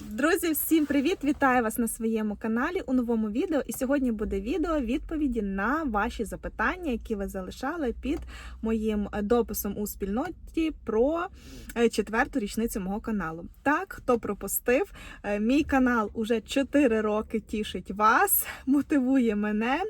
Друзі, всім привіт! Вітаю вас на своєму каналі у новому відео. І сьогодні буде відео відповіді на ваші запитання, які ви залишали під моїм дописом у спільноті про е, четверту річницю мого каналу. Так, хто пропустив, е, мій канал уже 4 роки тішить вас, мотивує мене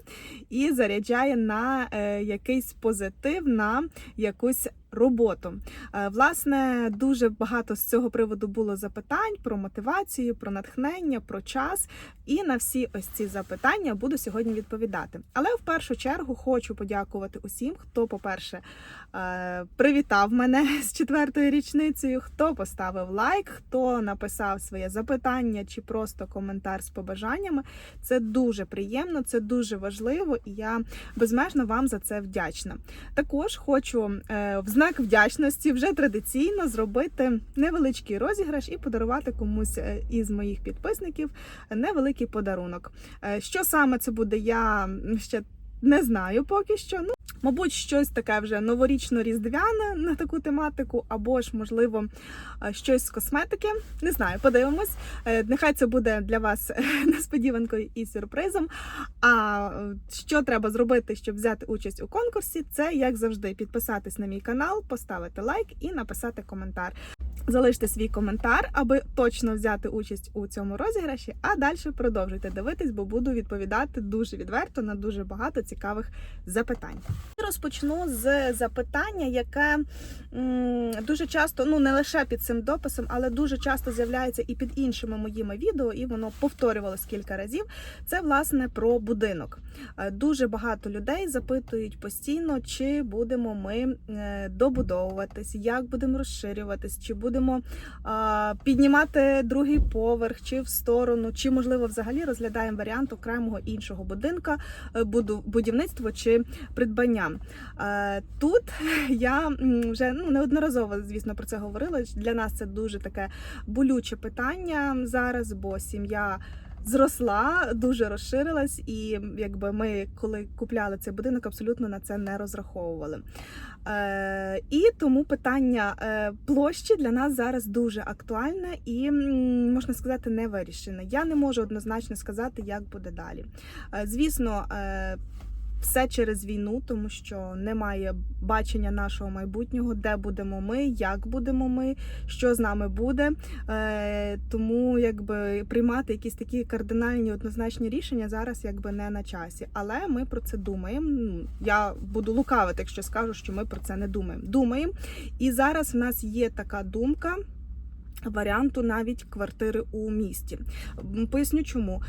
і заряджає на е, якийсь позитив, на якусь роботу. Е, Власне, дуже багато з цього приводу було запитань про мотивацію, про натхнення, про час. І на всі ось ці запитання буду сьогодні відповідати. Але в першу чергу хочу подякувати усім, хто, по-перше, е, привітав мене з четвертою річницею, хто поставив лайк, хто написав своє запитання чи просто коментар з побажаннями. Це дуже приємно, це дуже важливо, і я безмежно вам за це вдячна. Також хочу е, в знак вдячності вже традиційно зробити невеличкий розіграш і подарувати комусь е, із моїх підписників невеликий подарунок. Е, Що саме це буде, я ще не знаю поки що. Ну, мабуть, щось таке вже новорічно-різдвяне на таку тематику, або ж, можливо, е, щось з косметики. Не знаю, подивимось. Е, Нехай це буде для вас е, несподіванкою і сюрпризом. А що треба зробити, щоб взяти участь у конкурсі, це як завжди підписатись на мій канал, поставити лайк і написати коментар. Залиште свій коментар, аби точно взяти участь у цьому розіграші, а далі продовжуйте дивитись, бо буду відповідати дуже відверто на дуже багато цікавих запитань. Розпочну з запитання, яке дуже часто, ну не лише під цим дописом, але дуже часто з'являється і під іншими моїми відео, і воно повторювалось кілька разів. Це власне про будинок. Е, Дуже багато людей запитують постійно, чи будемо ми е, добудовуватись, як будемо розширюватись, чи будемо піднімати другий поверх, чи в сторону, чи можливо взагалі розглядаємо варіант окремого іншого будинка, е, будівництво чи придбання. Е, Тут я вже ну неодноразово, звісно, про це говорила. Для нас це дуже таке болюче питання зараз, бо сім'я. Зросла, дуже розширилась, і якби ми, коли купляли цей будинок, абсолютно на це не розраховували. Е, і тому питання е, площі для нас зараз дуже актуальне і можна сказати не вирішене. Я не можу однозначно сказати, як буде далі. Е, звісно. Е, все через війну, тому що немає бачення нашого майбутнього, де будемо ми, як будемо ми, що з нами буде. Е, тому якби приймати якісь такі кардинальні однозначні рішення зараз якби не на часі. Але ми про це думаємо. Я буду лукавити, якщо скажу, що ми про це не думаємо. Думаємо. І зараз в нас є така думка. Варіанту навіть квартири у місті. Поясню чому.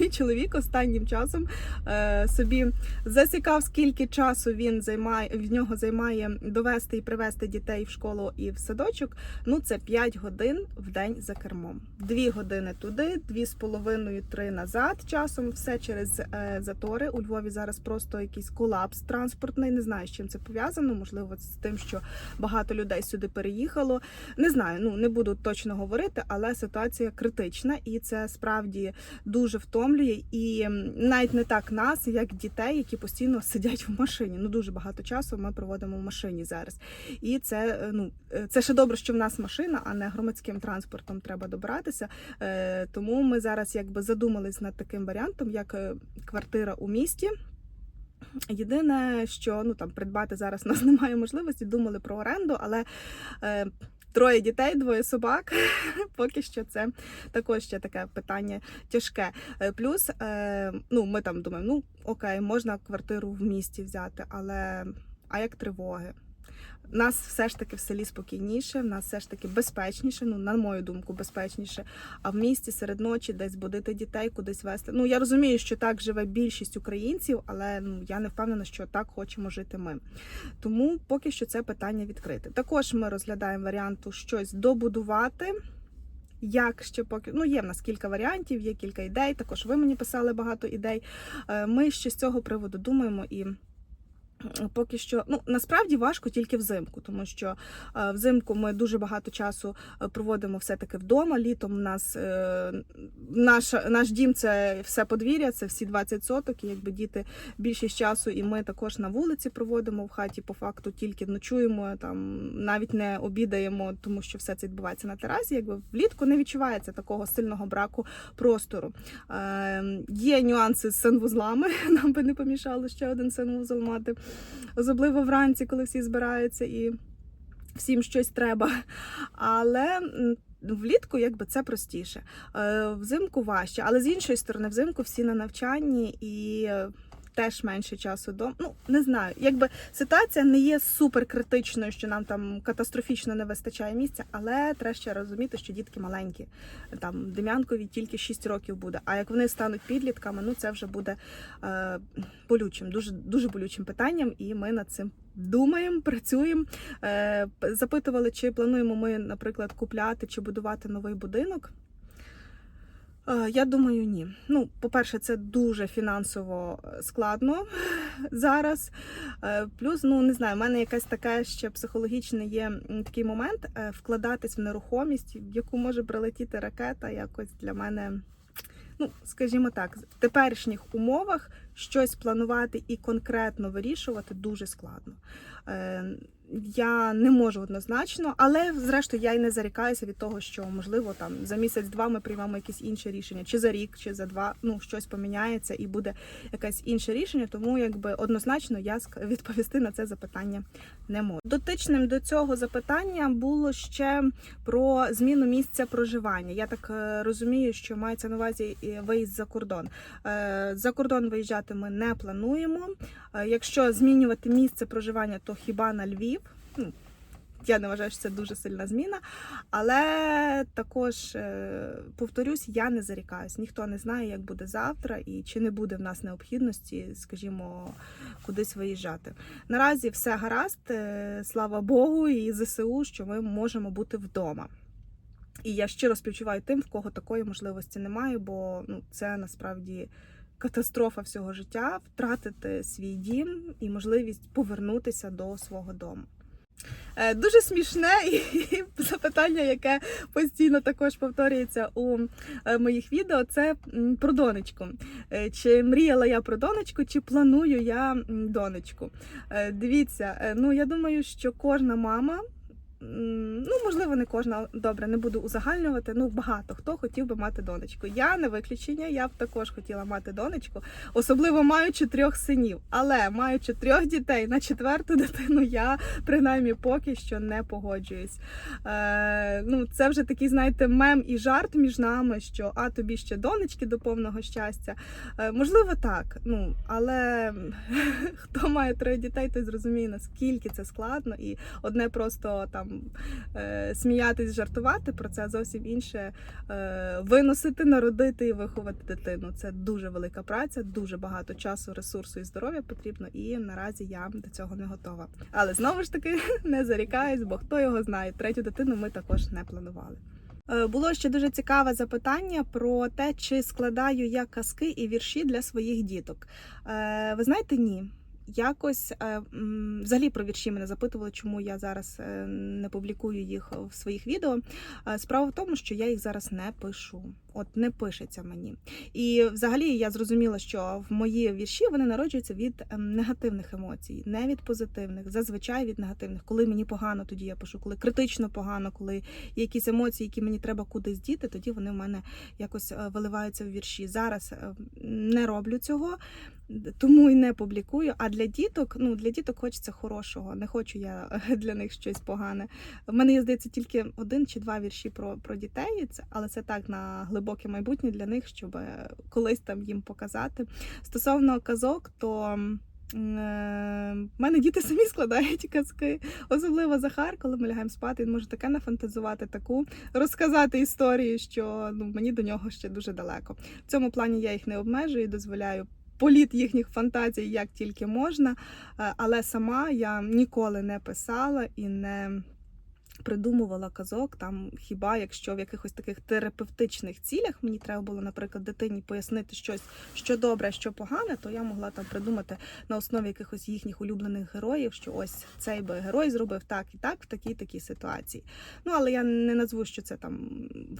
Мій чоловік останнім часом е, собі засікав, скільки часу він займає в нього займає довести і привезти дітей в школу і в садочок. Ну це 5 годин в день за кермом. Дві години туди, дві з половиною, три назад. Часом все через е, затори. У Львові зараз просто якийсь колапс транспортний. Не знаю, з чим це пов'язано. Можливо, з тим, що багато людей сюди переїхало. Не знаю, ну не буду точно говорити, але ситуація критична, і це справді дуже втомлює. І навіть не так нас, як дітей, які постійно сидять в машині. Ну дуже багато часу ми проводимо в машині зараз. І це е, ну е, це ще добре, що в нас машина, а не громадським транспортом треба добиратися. Е, Тому ми зараз якби задумались над таким варіантом, як квартира у місті. Єдине, що ну там придбати зараз у нас немає можливості, думали про оренду, але троє дітей, двоє собак. Поки що це також ще таке питання тяжке. Е, Плюс, е, ну ми там думаємо, ну окей, можна квартиру в місті взяти, але а як тривоги? Нас все ж таки в селі спокійніше, в нас все ж таки безпечніше, ну на мою думку, безпечніше. А в місті серед ночі десь будити дітей, кудись вести. Ну я розумію, що так живе більшість українців, але ну я не впевнена, що так хочемо жити ми. Тому поки що це питання відкрите. Також ми розглядаємо варіанту щось добудувати. Як ще поки ну є в нас кілька варіантів, є кілька ідей. Також ви мені писали багато ідей. Е, Ми ще з цього приводу думаємо і Поки що, ну насправді важко тільки взимку, тому що е, взимку ми дуже багато часу е, проводимо все-таки вдома. Літом у нас е, наш, наш дім це все подвір'я, це всі 20 соток. І якби діти більшість часу, і ми також на вулиці проводимо в хаті. По факту тільки ночуємо, там навіть не обідаємо, тому що все це відбувається на терасі. Якби влітку не відчувається такого сильного браку простору. Е, є нюанси з санвузлами. Нам би не помішало ще один санвузол мати особливо вранці, коли всі збираються і всім щось треба. Але влітку якби це простіше. Е, Взимку важче, але з іншої сторони, взимку всі на навчанні і. Теж менше часу до ну не знаю, якби ситуація не є супер критичною, що нам там катастрофічно не вистачає місця, але треба ще розуміти, що дітки маленькі. Там Дем'янкові тільки 6 років буде. А як вони стануть підлітками, ну це вже буде е, болючим, дуже дуже болючим питанням, і ми над цим думаємо, працюємо. Е, запитували, чи плануємо ми, наприклад, купляти чи будувати новий будинок. Е, Я думаю, ні. Ну, по-перше, це дуже фінансово е, складно зараз. Е, Плюс, ну не знаю, в мене якась така ще психологічний є такий момент вкладатись в нерухомість, в яку може прилетіти ракета, якось для мене. Ну, скажімо так, в теперішніх умовах щось планувати і конкретно вирішувати дуже складно. Я не можу однозначно, але зрештою я й не зарікаюся від того, що можливо там за місяць-два ми приймемо якесь інше рішення, чи за рік, чи за два. Ну щось поміняється і буде якесь інше рішення. Тому якби однозначно я відповісти на це запитання не можу. Дотичним до цього запитання було ще про зміну місця проживання. Я так е, розумію, що мається на увазі виїзд за кордон. Е, За кордон виїжджати ми не плануємо. Е, Якщо змінювати місце проживання, то хіба на Львів. Ну, я не вважаю, що це дуже сильна зміна, але також е, повторюсь, я не зарікаюсь. Ніхто не знає, як буде завтра і чи не буде в нас необхідності, скажімо, кудись виїжджати. Наразі все гаразд, е, слава Богу, і ЗСУ, що ми можемо бути вдома. І я щиро співчуваю тим, в кого такої можливості немає, бо ну, це насправді катастрофа всього життя втратити свій дім і можливість повернутися до свого дому. Е, Дуже смішне і запитання, яке постійно також повторюється у е, моїх відео, це про донечку. Е, Чи мріяла я про донечку, чи планую я донечку? Дивіться, ну я думаю, що кожна мама. Ну, можливо, не кожна добре, не буду узагальнювати. Ну, багато хто хотів би мати донечку. Я не виключення, я б також хотіла мати донечку, особливо маючи трьох синів. Але маючи трьох дітей на четверту дитину, я принаймні поки що не погоджуюсь. Е, ну, це вже такий, знаєте, мем і жарт між нами, що а тобі ще донечки до повного щастя. Е, можливо, так. Ну, але хто має троє дітей, той зрозуміє, наскільки це складно, і одне просто там сміятись, жартувати про це, зовсім інше е, виносити, народити і виховати дитину. Це дуже велика праця, дуже багато часу, ресурсу і здоров'я потрібно. І наразі я до цього не готова. Але знову ж таки не зарікаюсь, бо хто його знає. Третю дитину ми також не планували. Е, Було ще дуже цікаве запитання про те, чи складаю я казки і вірші для своїх діток. Е, Ви знаєте, ні. Якось е, взагалі про вірші мене запитували, чому я зараз е, не публікую їх в своїх відео. Е, Справа в тому, що я їх зараз не пишу. От не пишеться мені. І взагалі я зрозуміла, що в мої вірші вони народжуються від ем, негативних емоцій, не від позитивних, зазвичай від негативних. Коли мені погано, тоді я пишу. Коли критично погано, коли якісь емоції, які мені треба кудись діти, тоді вони в мене якось е, виливаються в вірші. Зараз е, не роблю цього. Тому і не публікую. А для діток, ну для діток хочеться хорошого. Не хочу я для них щось погане. В мене здається тільки один чи два вірші про, про дітей, але це так на глибоке майбутнє для них, щоб колись там їм показати. Стосовно казок, то. е, В мене діти самі складають казки, особливо Захар, коли ми лягаємо спати, він може таке нафантазувати, таку розказати історію, що ну мені до нього ще дуже далеко. В цьому плані я їх не обмежую, дозволяю політ їхніх фантазій як тільки можна, е, але сама я ніколи не писала і не придумувала казок, там хіба якщо в якихось таких терапевтичних цілях мені треба було, наприклад, дитині пояснити щось, що добре, що погане, то я могла там придумати на основі якихось їхніх улюблених героїв, що ось цей би герой зробив так і так в такій такій ситуації. Ну але я не назву, що це там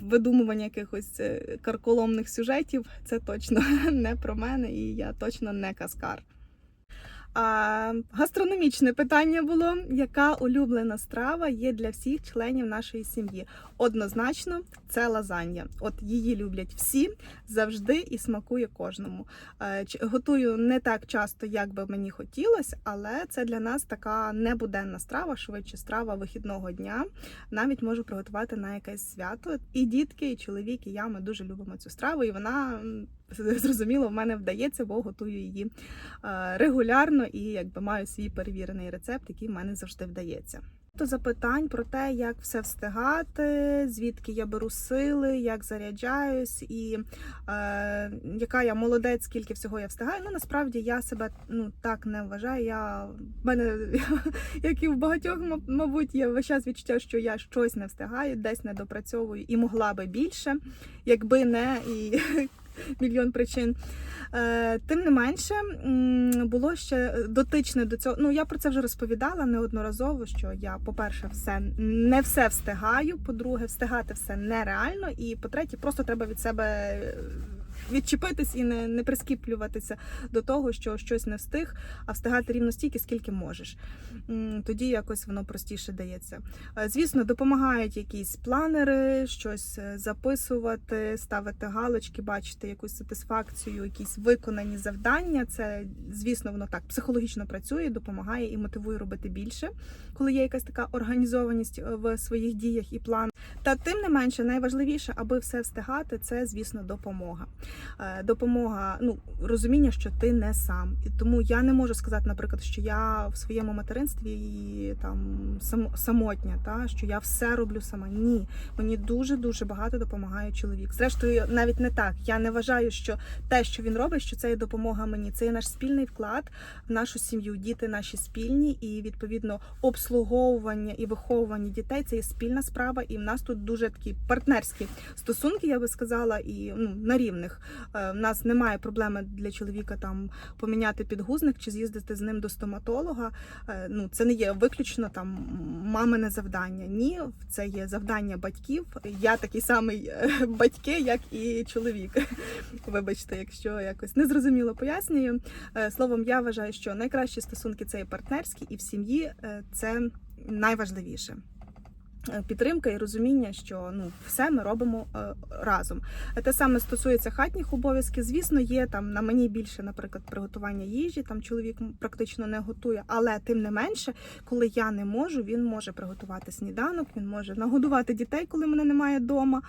видумування якихось е, карколомних сюжетів. Це точно не про мене, і я точно не каскар. А, гастрономічне питання було: яка улюблена страва є для всіх членів нашої сім'ї? Однозначно, це лазанья. От її люблять всі завжди і смакує кожному. Е, Готую не так часто, як би мені хотілося, але це для нас така небуденна страва, швидше страва вихідного дня. Навіть можу приготувати на якесь свято. І дітки, і чоловік, і я ми дуже любимо цю страву, і вона зрозуміло в мене вдається, бо готую її е, регулярно і якби маю свій перевірений рецепт, який в мене завжди вдається. То запитань про те, як все встигати, звідки я беру сили, як заряджаюсь, і е, яка я молодець, скільки всього я встигаю. Ну насправді я себе ну так не вважаю. Я в мене, як і в багатьох, ма- мабуть, є весь час відчуття, що я щось не встигаю, десь не допрацьовую і могла би більше, якби не і мільйон причин. Е, Тим не менше, було ще дотичне до цього. Ну я про це вже розповідала неодноразово. Що я, по-перше, все не все встигаю. По-друге, встигати все нереально. І по-третє, просто треба від себе е, відчепитись і не, не прискіплюватися до того, що щось не встиг, а встигати рівно стільки, скільки можеш. Тоді якось воно простіше дається. Е, Звісно, допомагають якісь планери, щось е, записувати, ставити галочки, бачити якусь сатисфакцію, якісь виконані завдання. Це, звісно, воно так психологічно працює, допомагає і мотивує робити більше, коли є якась така організованість е, в своїх діях і планах. Та тим не менше, найважливіше, аби все встигати, це, звісно, допомога. Е, Допомога, ну розуміння, що ти не сам. І тому я не можу сказати, наприклад, що я в своєму материнстві там само- самотня, та що я все роблю сама. Ні, мені дуже дуже багато допомагає чоловік. Зрештою, навіть не так. Я не вважаю, що те, що він робить, що це є допомога мені. Це є наш спільний вклад в нашу сім'ю. Діти наші спільні, і відповідно обслуговування і виховування дітей це є спільна справа. І в нас тут дуже такі партнерські стосунки, я би сказала, і ну на рівних. Е, В нас немає проблеми для чоловіка там поміняти підгузник чи з'їздити з ним до стоматолога. Е, Ну це не є виключно там мамине завдання. Ні, це є завдання батьків. Я такий самий е, батьки, як і чоловік. Вибачте, якщо якось незрозуміло пояснюю. Е, Словом, я вважаю, що найкращі стосунки це є партнерські, і в сім'ї е, це найважливіше. Е, Підтримка і розуміння, що ну все ми робимо е, разом. Е, Те саме стосується хатніх обов'язків. Звісно, є там на мені більше, наприклад, приготування їжі. Там чоловік практично не готує, але тим не менше, коли я не можу, він може приготувати сніданок, він може нагодувати дітей, коли мене немає вдома.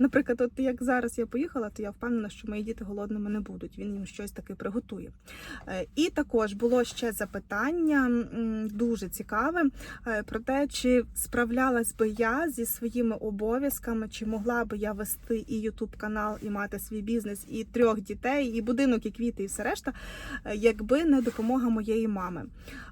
Наприклад, от як зараз я поїхала, то я впевнена, що мої діти голодними не будуть. Він їм щось таке приготує. Е, І також було ще запитання дуже цікаве е, про те, чи справлялась би я зі своїми обов'язками, чи могла би я вести і Ютуб канал, і мати свій бізнес, і трьох дітей, і будинок, і квіти, і все решта, е, якби не допомога моєї мами.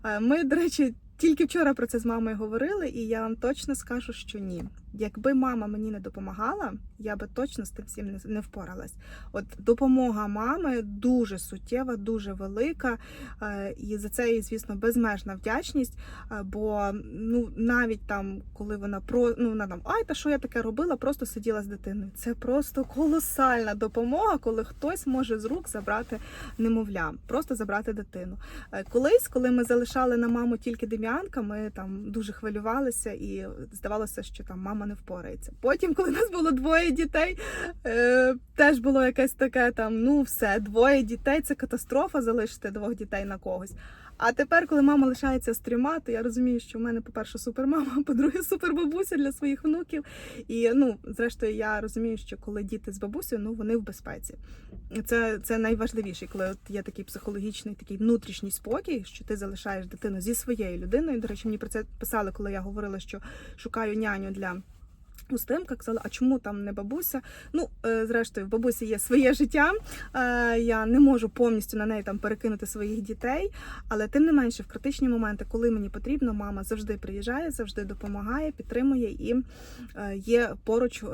Е, Ми, до речі, тільки вчора про це з мамою говорили, і я вам точно скажу, що ні. Якби мама мені не допомагала, я би точно з тим всім не, впоралась. От допомога мами дуже суттєва, дуже велика, е, і за це звісно, безмежна вдячність. Е, Бо ну навіть там, коли вона про ну вона там ай, та що я таке робила, просто сиділа з дитиною. Це просто колосальна допомога, коли хтось може з рук забрати немовля, просто забрати дитину. Е, Колись, коли ми залишали на маму тільки Дем'янка, ми там дуже хвилювалися і здавалося, що там мама не впорається. Потім, коли нас було двоє дітей, е, теж було якесь таке там: ну все, двоє дітей це катастрофа залишити двох дітей на когось. А тепер, коли мама лишається з трьома, то я розумію, що в мене, по-перше, супермама, а по-друге, супербабуся для своїх внуків. І ну, зрештою, я розумію, що коли діти з бабусею, ну вони в безпеці. Це, це найважливіше, коли от є такий психологічний, такий внутрішній спокій, що ти залишаєш дитину зі своєю людиною. До речі, мені про це писали, коли я говорила, що шукаю няню для. Устимка казала, а чому там не бабуся? Ну, е, зрештою, в бабусі є своє життя. Е, Я не можу повністю на неї там перекинути своїх дітей. Але тим не менше, в критичні моменти, коли мені потрібно, мама завжди приїжджає, завжди допомагає, підтримує і е, є поруч.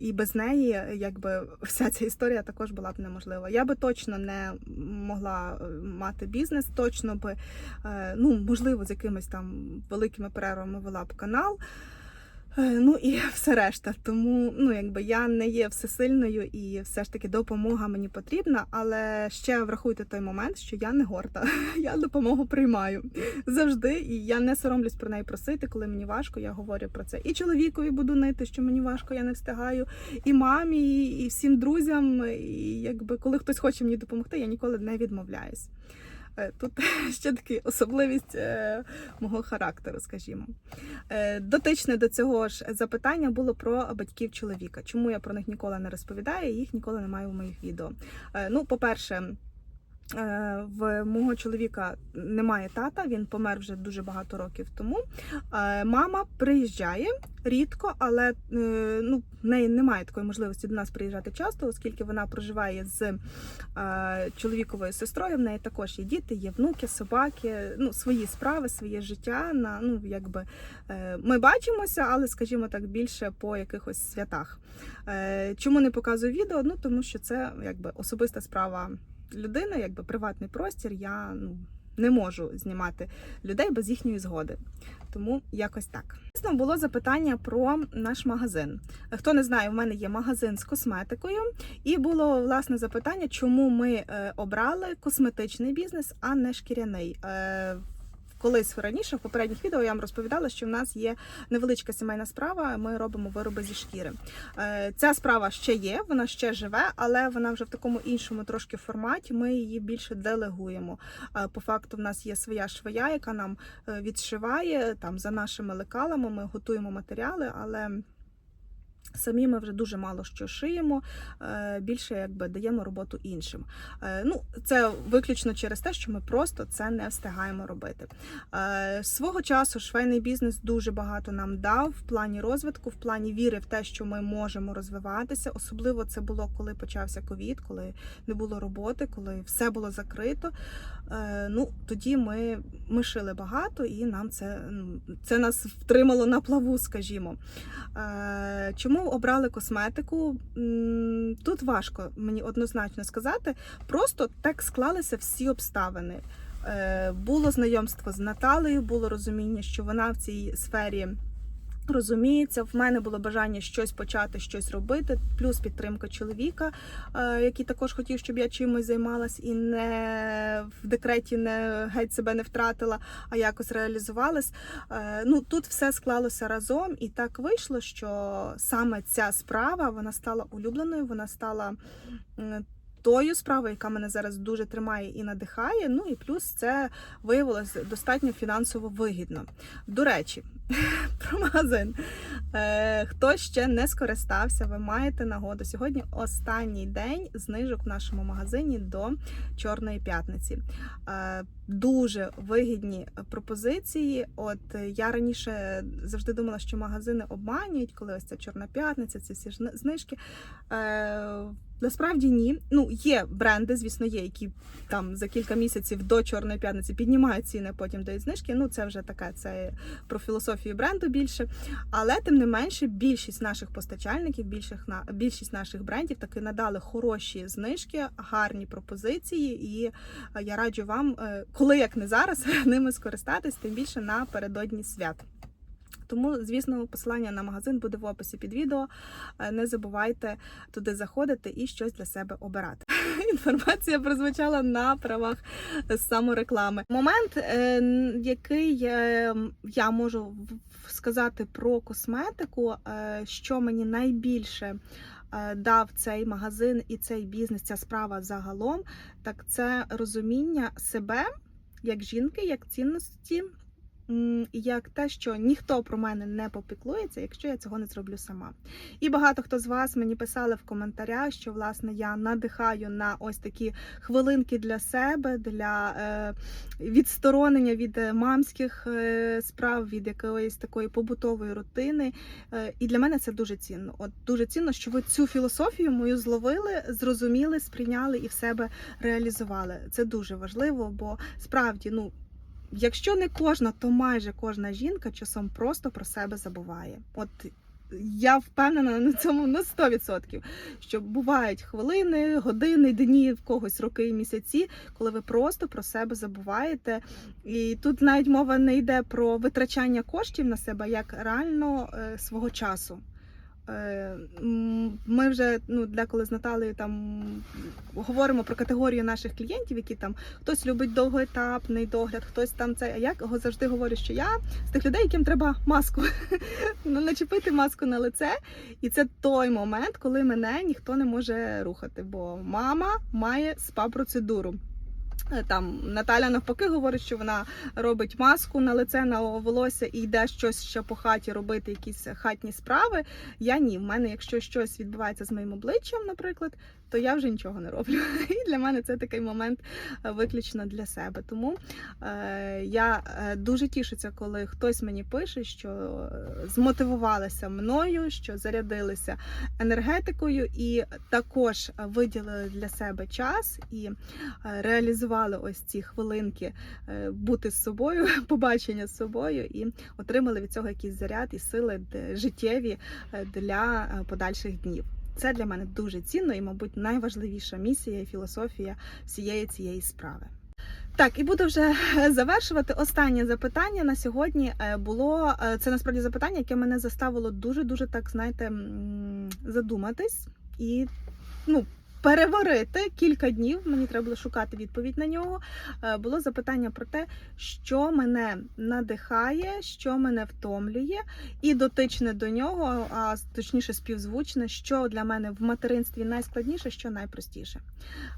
І без неї, якби вся ця історія також була б неможлива. Я би точно не могла мати бізнес, точно би, ну можливо, з якимись там великими перервами вела б канал. Е, Ну і все решта. Тому ну якби я не є всесильною і все ж таки допомога мені потрібна. Але ще врахуйте той момент, що я не горда. Я допомогу приймаю завжди, і я не соромлюсь про неї просити, коли мені важко. Я говорю про це. І чоловікові буду нити, що мені важко, я не встигаю, і мамі, і і всім друзям. І якби коли хтось хоче мені допомогти, я ніколи не відмовляюсь. Е, Тут ще така особливість е, мого характеру, скажімо. Е, Дотичне до цього ж запитання було про батьків чоловіка. Чому я про них ніколи не розповідаю, їх ніколи немає в моїх відео. Ну, по-перше, в мого чоловіка немає тата, він помер вже дуже багато років тому. Е, Мама приїжджає рідко, але е, ну, в неї немає такої можливості до нас приїжджати часто, оскільки вона проживає з е, чоловіковою сестрою. В неї також є діти, є внуки, собаки, ну, свої справи, своє життя. На, ну, якби, е, ми бачимося, але, скажімо так, більше по якихось святах. Е, Чому не показую відео? Ну, тому що це якби особиста справа людини, якби приватний простір. Я ну, не можу знімати людей без їхньої згоди. Тому якось так. Звісно, було запитання про наш магазин. Хто не знає, в мене є магазин з косметикою, і було власне запитання, чому ми е, обрали косметичний бізнес, а не шкіряний. Колись раніше в попередніх відео я вам розповідала, що в нас є невеличка сімейна справа. Ми робимо вироби зі шкіри. Е, Ця справа ще є, вона ще живе, але вона вже в такому іншому трошки форматі. Ми її більше делегуємо. Е, По факту, в нас є своя швея, яка нам е, відшиває там за нашими лекалами. Ми готуємо матеріали, але. Самі ми вже дуже мало що шиємо, е, більше якби даємо роботу іншим. Е, Ну, це виключно через те, що ми просто це не встигаємо робити. Е, Свого часу швейний бізнес дуже багато нам дав в плані розвитку, в плані віри в те, що ми можемо розвиватися. Особливо це було, коли почався ковід, коли не було роботи, коли все було закрито. Ну тоді ми, ми шили багато, і нам це, це нас втримало на плаву, скажімо. Е, Чому обрали косметику? Тут важко мені однозначно сказати. Просто так склалися всі обставини. Е, Було знайомство з Наталею, було розуміння, що вона в цій сфері. Розуміється, в мене було бажання щось почати, щось робити, плюс підтримка чоловіка, е, який також хотів, щоб я чимось займалась і не в декреті не геть себе не втратила, а якось реалізувалась. Е, Ну тут все склалося разом, і так вийшло, що саме ця справа вона стала улюбленою, вона стала. Тою справою, яка мене зараз дуже тримає і надихає. Ну і плюс це виявилось достатньо фінансово вигідно. До речі, про магазин. Е, Хто ще не скористався, ви маєте нагоду. Сьогодні останній день знижок в нашому магазині до Чорної п'ятниці. Е, Дуже вигідні пропозиції. От е, я раніше завжди думала, що магазини обманюють, коли ось ця Чорна п'ятниця, ці всі знижки. Насправді ні. Ну, є бренди, звісно, є, які там за кілька місяців до Чорної п'ятниці піднімають ціни, потім дають знижки. Ну, це вже така, це про філософію бренду більше. Але тим не менше, більшість наших постачальників, більшість наших брендів таки надали хороші знижки, гарні пропозиції. І е, я раджу вам, е, коли як не зараз, ними скористатись, тим більше напередодні свят. Тому, звісно, посилання на магазин буде в описі під відео. Е, Не забувайте туди заходити і щось для себе обирати. Інформація прозвучала на правах самореклами. Момент, е, який е, я можу сказати про косметику, що мені найбільше дав цей магазин і цей бізнес, ця справа загалом, так це розуміння себе як жінки, як цінності як те, що ніхто про мене не попіклується, якщо я цього не зроблю сама. І багато хто з вас мені писали в коментарях, що власне я надихаю на ось такі хвилинки для себе, для е, відсторонення від е, мамських е, справ, від якоїсь такої побутової рутини. І для мене це дуже цінно. От дуже цінно, що ви цю філософію мою зловили, зрозуміли, сприйняли і в себе реалізували. Це дуже важливо, бо справді, ну. Якщо не кожна, то майже кожна жінка часом просто про себе забуває. От я впевнена на цьому на 100%, що бувають хвилини, години, дні, в когось роки і місяці, коли ви просто про себе забуваєте. І тут навіть мова не йде про витрачання коштів на себе, як реально е, свого часу. Е, Ми вже ну деколи з Наталею там говоримо про категорію наших клієнтів, які там хтось любить довгоетапний догляд, хтось там це. А я завжди говорю, що я з тих людей, яким треба маску ну, начепити маску на лице. І це той момент, коли мене ніхто не може рухати, бо мама має спа-процедуру. Там Наталя навпаки говорить, що вона робить маску на лице, на волосся і йде щось ще по хаті робити, якісь хатні справи. Я ні. В мене, якщо щось відбувається з моїм обличчям, наприклад, то я вже нічого не роблю. І для мене це такий момент е, виключно для себе. Тому е, я е, дуже тішуся, коли хтось мені пише, що е, змотивувалися мною, що зарядилися енергетикою, і також виділили для себе час і реалізували ось ці хвилинки бути з собою, побачення з собою, і отримали від цього якийсь заряд і сили життєві для подальших днів. Це для мене дуже цінно і, мабуть, найважливіша місія і філософія всієї цієї справи. Так, і буду вже е, завершувати. Останнє запитання на сьогодні е, було е, це насправді запитання, яке мене заставило дуже дуже так, знаєте, задуматись і ну. Переварити кілька днів, мені треба було шукати відповідь на нього. Е, Було запитання про те, що мене надихає, що мене втомлює, і дотичне до нього, а точніше співзвучне, що для мене в материнстві найскладніше, що найпростіше.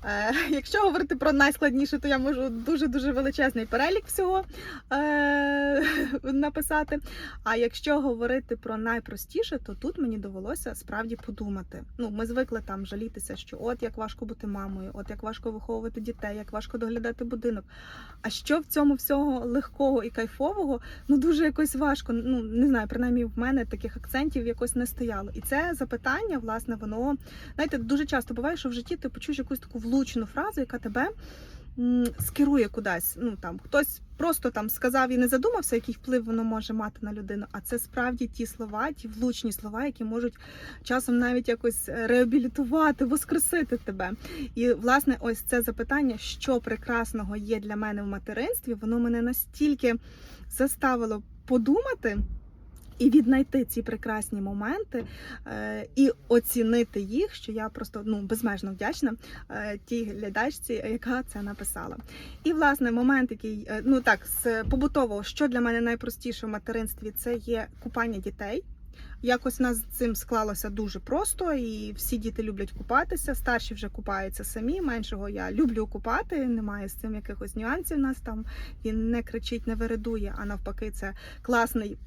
Е, Якщо говорити про найскладніше, то я можу дуже дуже величезний перелік всього е, написати. А якщо говорити про найпростіше, то тут мені довелося справді подумати. Ну, ми звикли там жалітися, що от як важко бути мамою, от як важко виховувати дітей, як важко доглядати будинок. А що в цьому всього легкого і кайфового, ну дуже якось важко. Ну не знаю, принаймні в мене таких акцентів якось не стояло. І це запитання, власне, воно знаєте, дуже часто буває, що в житті ти почуєш якусь таку влучну фразу, яка тебе скерує кудись. Ну там хтось просто там сказав і не задумався, який вплив воно може мати на людину. А це справді ті слова, ті влучні слова, які можуть часом навіть якось е, реабілітувати, воскресити тебе. І власне, ось це запитання, що прекрасного є для мене в материнстві, воно мене настільки заставило подумати. І віднайти ці прекрасні моменти е, і оцінити їх, що я просто ну безмежно вдячна е, тій глядачці, яка це написала. І власне момент, який е, ну так з побутового, що для мене найпростіше в материнстві, це є купання дітей. Якось нас з цим склалося дуже просто, і всі діти люблять купатися. Старші вже купаються самі. Меншого я люблю купати. Немає з цим якихось нюансів. У нас там він не кричить, не вередує, а навпаки, це класний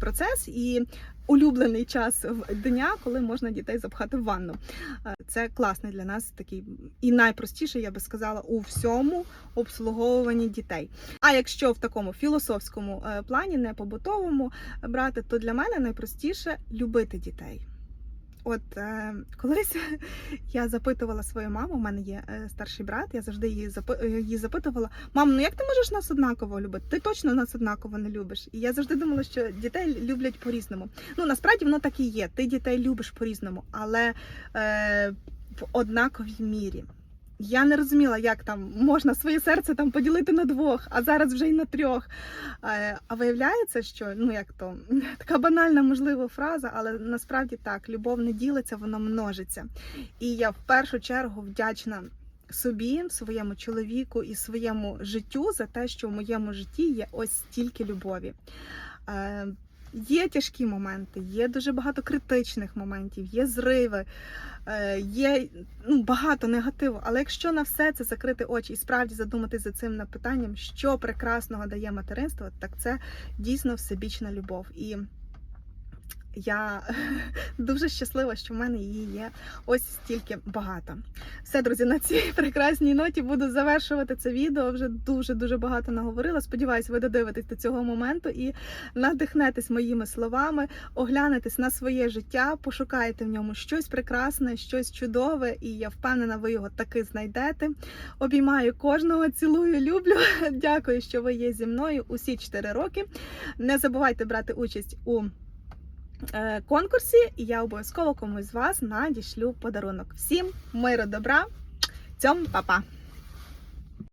процес і улюблений час дня, коли можна дітей запхати в ванну. Е, Це класний для нас такий і найпростіше, я би сказала, у всьому обслуговуванні дітей. А якщо в такому філософському е, плані, не побутовому брати, то для мене найпростіше любити дітей. От е, колись я запитувала свою маму, у мене є е, старший брат, я завжди її, е, її запитувала: мам, ну як ти можеш нас однаково любити? Ти точно нас однаково не любиш. І я завжди думала, що дітей люблять по-різному. Ну насправді воно так і є. Ти дітей любиш по-різному, але е, в однаковій мірі. Я не розуміла, як там можна своє серце там поділити на двох, а зараз вже й на трьох. Е, А виявляється, що ну як то така банальна, можливо, фраза, але насправді так, любов не ділиться, вона множиться. І я в першу чергу вдячна собі, своєму чоловіку і своєму життю за те, що в моєму житті є ось стільки любові. Є тяжкі моменти, є дуже багато критичних моментів, є зриви, е, є ну, багато негативу. Але якщо на все це закрити очі і справді задуматись за цим питанням, що прекрасного дає материнство, так це дійсно всебічна любов. І я дуже щаслива, що в мене її є ось стільки багато. Все, друзі, на цій прекрасній ноті буду завершувати це відео. Вже дуже дуже багато наговорила. Сподіваюсь, ви додивитесь до цього моменту і надихнетесь моїми словами, оглянетесь на своє життя, пошукаєте в ньому щось прекрасне, щось чудове, і я впевнена, ви його таки знайдете. Обіймаю кожного, цілую, люблю. Дякую, що ви є зі мною усі 4 роки. Не забувайте брати участь у конкурсі, і я обов'язково комусь з вас надішлю подарунок. Всім миру, добра, цьом, па-па!